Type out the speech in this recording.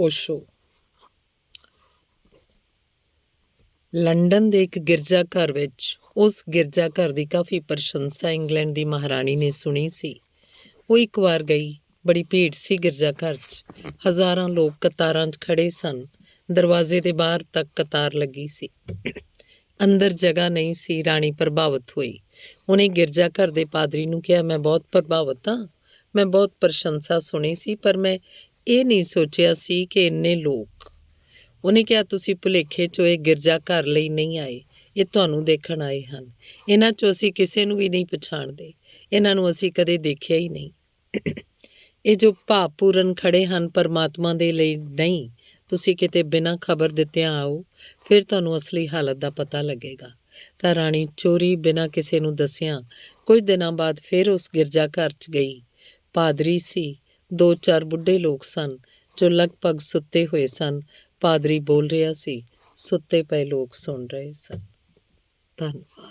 Osho London ਦੇ ਇੱਕ ਗਿਰਜਾ ਘਰ ਵਿੱਚ, ਉਸ ਗਿਰਜਾ ਘਰ ਦੀ ਕਾਫੀ ਪ੍ਰਸ਼ੰਸਾ ਇੰਗਲੈਂਡ ਦੀ ਮਹਾਰਾਣੀ ਨੇ ਸੁਣੀ ਸੀ। ਉਹ ਇੱਕ ਵਾਰ ਗਈ, ਬੜੀ ਭੀੜ ਸੀ ਗਿਰਜਾ ਘਰ 'ਚ। ਹਜ਼ਾਰਾਂ ਲੋਕ ਕਤਾਰਾਂ 'ਚ ਖੜੇ ਸਨ। ਦਰਵਾਜ਼ੇ ਦੇ ਬਾਹਰ ਤੱਕ ਕਤਾਰ ਲੱਗੀ ਸੀ। ਅੰਦਰ ਜਗ੍ਹਾ ਨਹੀਂ ਸੀ, ਰਾਣੀ ਪ੍ਰਭਾਵਿਤ ਹੋਈ। ਉਹਨੇ ਗਿਰਜਾ ਘਰ ਦੇ ਪਾਦਰੀ ਨੂੰ ਕਿਹਾ, ਮੈਂ ਬਹੁਤ ਪ੍ਰਭਾਵਿਤ ਹਾਂ। ਮੈਂ ਬਹੁਤ ਪ੍ਰਸ਼ੰਸਾ ਸੁਣੀ ਸੀ, ਪਰ ਮੈਂ ਇਹ ਨਹੀਂ ਸੋਚਿਆ ਸੀ ਕਿ ਇੰਨੇ ਲੋਕ। ਉਹਨੇ ਕਿਹਾ, ਤੁਸੀਂ ਭੁਲੇਖੇ 'ਚੋਂ ਇਹ ਗਿਰਜਾ ਘਰ ਲਈ ਨਹੀਂ ਆਏ। ਇਹ ਤੁਹਾਨੂੰ ਦੇਖਣ ਆਏ ਹਨ। ਇਹਨਾਂ 'ਚੋਂ ਅਸੀਂ ਕਿਸੇ ਨੂੰ ਵੀ ਨਹੀਂ ਪਛਾਣਦੇ। ਇਹਨਾਂ ਨੂੰ ਅਸੀਂ ਕਦੇ ਦੇਖਿਆ ਹੀ ਨਹੀਂ। ਇਹ ਜੋ ਭਾਵਪੂਰਨ ਖੜੇ ਹਨ ਪਰਮਾਤਮਾ ਦੇ ਲਈ ਨਹੀਂ, ਤੁਸੀਂ ਕਿਤੇ ਬਿਨਾਂ ਖਬਰ ਦਿੱਤਿਆਂ ਆਓ, ਫਿਰ ਤੁਹਾਨੂੰ ਅਸਲੀ ਹਾਲਤ ਦਾ ਪਤਾ ਲੱਗੇਗਾ। ਤਾਂ ਰਾਣੀ ਚੋਰੀ ਬਿਨਾਂ ਕਿਸੇ ਨੂੰ ਦੱਸਿਆ, ਕੁਝ ਦਿਨਾਂ ਬਾਅਦ ਫਿਰ ਉਸ ਗਿਰਜਾ ਘਰ 'ਚ ਗਈ। ਪਾਦਰੀ ਸੀ। ਦੋ ਚਾਰ ਬੁੱਢੇ ਲੋਕ ਸਨ ਜੋ ਲਗਭਗ ਸੁੱਤੇ ਹੋਏ ਸਨ। ਪਾਦਰੀ ਬੋਲ ਰਿਹਾ ਸੀ, ਸੁੱਤੇ ਪਏ ਲੋਕ ਸੁਣ ਰਹੇ ਸਨ। ਧੰਨਵਾਦ।